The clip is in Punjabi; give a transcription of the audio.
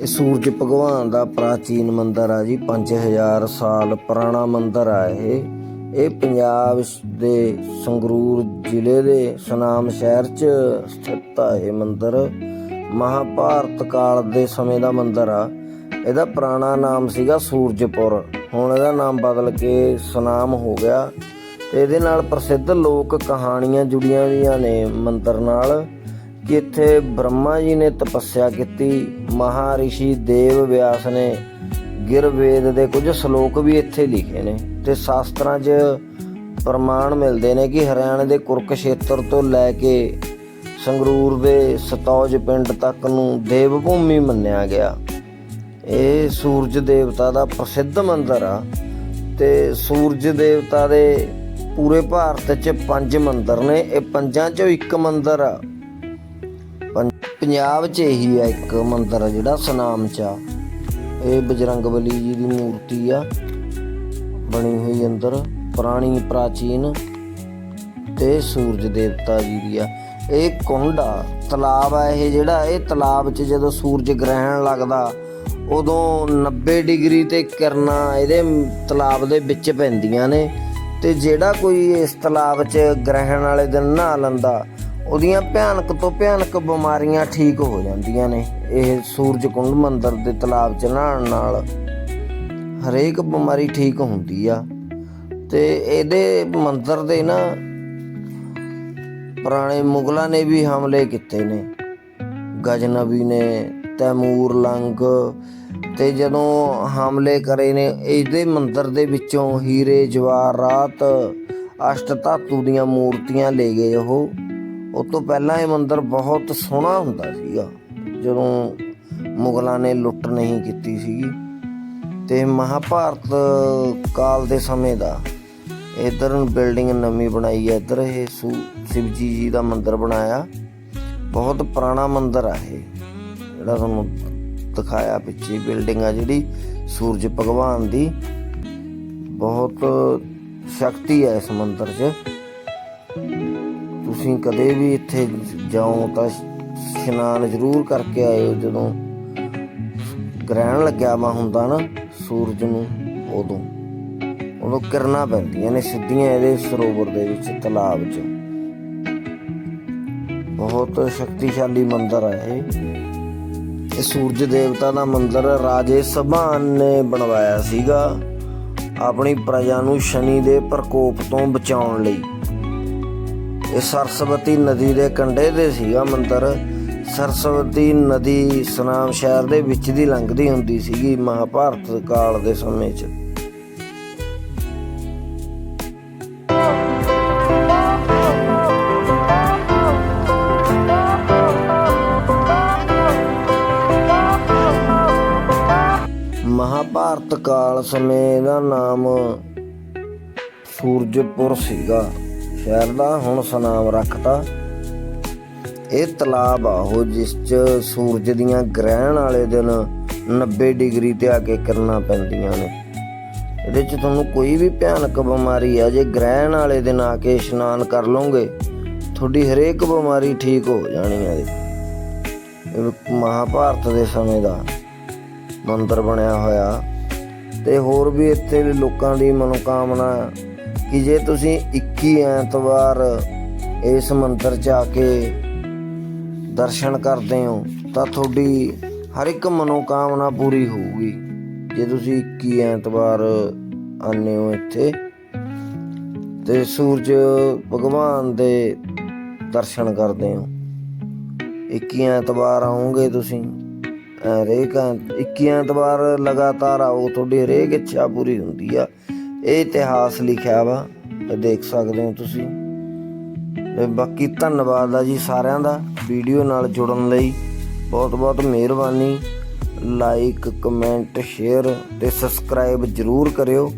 ਇਹ ਸੂਰਜ ਭਗਵਾਨ ਦਾ ਪ੍ਰਾਚੀਨ ਮੰਦਿਰ ਆ ਜੀ 5000 ਸਾਲ ਪੁਰਾਣਾ ਮੰਦਿਰ ਆ ਇਹ। ਇਹ ਪੰਜਾਬ ਦੇ ਸੰਗਰੂਰ ਜ਼ਿਲ੍ਹੇ ਦੇ ਸੁਨਾਮ ਸ਼ਹਿਰ 'ਚ ਸਥਿਤ ਆ ਇਹ ਮੰਦਿਰ। ਮਹਾਭਾਰਤ ਕਾਲ ਦੇ ਸਮੇਂ ਦਾ ਮੰਦਿਰ ਆ। ਇਹਦਾ ਪੁਰਾਣਾ ਨਾਮ ਸੀਗਾ ਸੂਰਜਪੁਰ। ਹੁਣ ਇਹਦਾ ਨਾਮ ਬਦਲ ਕੇ ਸੁਨਾਮ ਹੋ ਗਿਆ ਤੇ ਇਹਦੇ ਨਾਲ ਪ੍ਰਸਿੱਧ ਲੋਕ ਕਹਾਣੀਆਂ ਜੁੜੀਆਂ ਹੋਈਆਂ ਨੇ ਮੰਦਿਰ ਨਾਲ। ਕਿ ਇੱਥੇ ਬ੍ਰਹਮਾ ਜੀ ਨੇ ਤਪੱਸਿਆ ਕੀਤੀ, ਮਹਾਰਿਸ਼ੀ ਦੇਵ ਵਿਆਸ ਨੇ ਗਿਰਵੇਦ ਦੇ ਕੁਝ ਸ਼ਲੋਕ ਵੀ ਇੱਥੇ ਲਿਖੇ ਨੇ ਤੇ ਸ਼ਾਸਤਰਾਂ 'ਚ ਪ੍ਰਮਾਣ ਮਿਲਦੇ ਨੇ ਕਿ ਹਰਿਆਣੇ ਦੇ ਕੁਰਕਸ਼ੇਤਰ ਤੋਂ ਲੈ ਕੇ ਸੰਗਰੂਰ ਦੇ ਸਤੌਜ ਪਿੰਡ ਤੱਕ ਨੂੰ ਦੇਵ ਭੂਮੀ ਮੰਨਿਆ ਗਿਆ। ਇਹ ਸੂਰਜ ਦੇਵਤਾ ਦਾ ਪ੍ਰਸਿੱਧ ਮੰਦਿਰ ਆ ਤੇ ਸੂਰਜ ਦੇਵਤਾ ਦੇ ਪੂਰੇ ਭਾਰਤ 'ਚ ਪੰਜ ਮੰਦਿਰ ਨੇ, ਇਹ ਪੰਜਾਂ 'ਚੋਂ ਇੱਕ ਮੰਦਿਰ ਆ। ਪੰਜਾਬ 'ਚ ਇਹੀ ਆ ਇੱਕ ਮੰਦਿਰ ਆ ਜਿਹੜਾ ਸਨਾਮ 'ਚ ਆ। ਇਹ ਬਜਰੰਗ ਬਲੀ ਜੀ ਦੀ ਮੂਰਤੀ ਆ। ਬਣੀ ਹੋਈ ਅੰਦਰ, ਪੁਰਾਣੀ, ਪ੍ਰਾਚੀਨ ਤੇ ਸੂਰਜ ਦੇਵਤਾ ਜੀ ਦੀ ਆ। ਇਹ ਕੁੰਡ ਆ, ਤਲਾਬ ਆ ਇਹ ਜਿਹੜਾ, ਇਹ ਤਲਾਬ 'ਚ ਜਦੋਂ ਸੂਰਜ ਗ੍ਰਹਿਣ ਲੱਗਦਾ, ਉਦੋਂ 90 ਡਿਗਰੀ ਤੇ ਕਿਰਨਾਂ ਇਹਦੇ ਤਲਾਬ ਦੇ ਵਿੱਚ ਪੈਂਦੀਆਂ ਨੇ ਤੇ ਜਿਹੜਾ ਕੋਈ ਇਸ ਤਲਾਬ 'ਚ ਗ੍ਰਹਿਣ ਵਾਲੇ ਦਿਨ ਨਹਾ ਲੈਂਦਾ ਉਹਦੀਆਂ ਭਿਆਨਕ ਤੋਂ ਭਿਆਨਕ ਬਿਮਾਰੀਆਂ ਠੀਕ ਹੋ ਜਾਂਦੀਆਂ ਨੇ। ਇਹ ਸੂਰਜ ਕੁੰਡ ਮੰਦਿਰ ਦੇ ਤਲਾਬ 'ਚ ਨਹਾਉਣ ਨਾਲ ਹਰੇਕ ਬਿਮਾਰੀ ਠੀਕ ਹੁੰਦੀ ਆ। ਤੇ ਇਹਦੇ ਮੰਦਰ ਦੇ ਨਾ ਪੁਰਾਣੇ ਮੁਗਲਾਂ ਨੇ ਵੀ ਹਮਲੇ ਕੀਤੇ ਨੇ। ਗਜਨਵੀ ਨੇ, ਤੈਮੂਰ ਲੰਗ ਤੇ ਜਦੋਂ ਹਮਲੇ ਕਰੇ ਨੇ, ਇਹਦੇ ਮੰਦਰ ਦੇ ਵਿੱਚੋਂ ਹੀਰੇ ਜਵਾਹਰਾਤ ਅਸ਼ਟ ਧਾਤੂ ਦੀਆਂ ਮੂਰਤੀਆਂ ਲੈ ਗਏ ਉਹ। ਉਸ ਤੋਂ ਪਹਿਲਾਂ ਇਹ ਮੰਦਿਰ ਬਹੁਤ ਸੋਹਣਾ ਹੁੰਦਾ ਸੀਗਾ। ਜਦੋਂ ਮੁਗਲਾਂ ਨੇ ਲੁੱਟ ਨਹੀਂ ਕੀਤੀ ਸੀਗੀ। ਤੇ ਮਹਾਭਾਰਤ ਕਾਲ ਦੇ ਸਮੇਂ ਦਾ ਇਧਰ ਬਿਲਡਿੰਗ ਨਵੀਂ ਬਣਾਈ ਹੈ ਇਧਰ ਇਹ ਸੂ- ਸ਼ਿਵਜੀ ਜੀ ਦਾ ਮੰਦਿਰ ਬਣਾਇਆ। ਬਹੁਤ ਪੁਰਾਣਾ ਮੰਦਿਰ ਆ ਇਹ, ਜਿਹੜਾ ਤੁਹਾਨੂੰ ਦਿਖਾਇਆ ਪਿੱਛੇ ਬਿਲਡਿੰਗ ਆ ਜਿਹੜੀ ਸੂਰਜ ਭਗਵਾਨ ਦੀ। ਬਹੁਤ ਸ਼ਕਤੀ ਹੈ ਇਸ ਮੰਦਿਰ 'ਚ। ਤੁਸੀਂ ਕਦੇ ਵੀ ਇੱਥੇ ਜਾਓ ਤਾਂ ਇਸ਼ਨਾਨ ਜ਼ਰੂਰ ਕਰਕੇ ਆਇਓ। ਜਦੋਂ ਗ੍ਰਹਿਣ ਲੱਗਿਆ ਵਾ ਹੁੰਦਾ ਨਾ, ਸੂਰਜ ਨੂੰ, ਉਦੋਂ। ਉਦੋਂ ਕਿਰਨਾਂ ਪੈਂਦੀਆਂ ਨੇ ਸਿੱਧੀਆਂ ਇਹਦੇ ਸਰੋਵਰ ਦੇ ਵਿੱਚ, ਤਲਾਬ 'ਚ। ਬਹੁਤ ਸ਼ਕਤੀਸ਼ਾਲੀ ਮੰਦਿਰ ਹੈ ਇਹ। ਇਹ ਸੂਰਜ ਦੇਵਤਾ ਦਾ ਮੰਦਿਰ ਰਾਜੇ ਸਭਾਨ ਨੇ ਬਣਵਾਇਆ ਸੀਗਾ। ਆਪਣੀ ਪ੍ਰਜਾ ਨੂੰ ਸ਼ਨੀ ਦੇ ਪ੍ਰਕੋਪ ਤੋਂ ਬਚਾਉਣ ਲਈ। ਇਹ ਸਰਸਵਤੀ ਨਦੀ ਦੇ ਕੰਢੇ ਤੇ ਸੀਗਾ ਮੰਦਿਰ। ਸਰਸਵਤੀ ਨਦੀ ਸਨਾਮ ਸ਼ਹਿਰ ਦੇ ਵਿੱਚ ਦੀ ਲੰਘਦੀ ਹੁੰਦੀ ਸੀਗੀ ਮਹਾਭਾਰਤ ਕਾਲ ਦੇ ਸਮੇਂ 'ਚ। ਮਹਾਭਾਰਤ ਕਾਲ ਸਮੇਂ ਦਾ ਨਾਮ ਸੂਰਜਪੁਰ ਸੀਗਾ। ਸ਼ਹਿਰ ਦਾ ਹੁਣ ਸਨਾਮ ਰੱਖਤਾ। ਇਹ ਤਲਾਬ ਆ ਉਹ ਜਿਸ ਚ ਸੂਰਜ ਦੀਆਂ ਗ੍ਰਹਿਣ ਵਾਲੇ ਦਿਨ 90 ਡਿਗਰੀ ਤੇ ਆ ਕੇ ਕਿਰਨਾਂ ਪੈਂਦੀਆਂ ਨੇ। ਇਹਦੇ ਚ ਤੁਹਾਨੂੰ ਕੋਈ ਵੀ ਭਿਆਨਕ ਬਿਮਾਰੀ ਆ, ਜੇ ਗ੍ਰਹਿਣ ਵਾਲੇ ਦਿਨ ਆ ਕੇ ਇਸ਼ਨਾਨ ਕਰ ਲਓਗੇ, ਤੁਹਾਡੀ ਹਰੇਕ ਬਿਮਾਰੀ ਠੀਕ ਹੋ ਜਾਣੀ ਹੈ ਮਹਾਭਾਰਤ ਦੇ ਸਮੇਂ ਦਾ ਮੰਦਰ ਬਣਿਆ ਹੋਇਆ। ਤੇ ਹੋਰ ਵੀ ਇੱਥੇ ਲੋਕਾਂ ਦੀ ਮਨੋਕਾਮਨਾ ਕਿ ਜੇ ਤੁਸੀਂ 21 ਐਤਵਾਰ ਇਸ ਮੰਦਿਰ 'ਚ ਆ ਕੇ ਦਰਸ਼ਨ ਕਰਦੇ ਹੋ, ਤਾਂ ਤੁਹਾਡੀ ਹਰ ਇੱਕ ਮਨੋਕਾਮਨਾ ਪੂਰੀ ਹੋਊਗੀ। ਜੇ ਤੁਸੀਂ 21 ਐਤਵਾਰ ਆਨੇ ਹੋ ਇੱਥੇ, ਤੇ ਸੂਰਜ ਭਗਵਾਨ ਦੇ ਦਰਸ਼ਨ ਕਰਦੇ ਹੋ। 21 ਐਤਵਾਰ ਆਉਂਗੇ ਤੁਸੀਂ ਹਰੇਕ 21 ਐਤਵਾਰ ਲਗਾਤਾਰ ਆਓ, ਤੁਹਾਡੀ ਹਰੇਕ ਇੱਛਾ ਪੂਰੀ ਹੁੰਦੀ ਆ। ਇਹ ਇਤਿਹਾਸ ਲਿਖਿਆ ਵਾ ਇਹ ਦੇਖ ਸਕਦੇ ਹੋ ਤੁਸੀਂ। ਤੇ ਬਾਕੀ ਧੰਨਵਾਦ ਆ ਜੀ ਸਾਰਿਆਂ ਦਾ ਵੀਡੀਓ ਨਾਲ ਜੁੜਨ ਲਈ। ਬਹੁਤ ਬਹੁਤ ਮਿਹਰਬਾਨੀ। ਲਾਈਕ ਕਮੈਂਟ ਸ਼ੇਅਰ ਤੇ ਸਬਸਕ੍ਰਾਈਬ ਜਰੂਰ ਕਰਿਓ।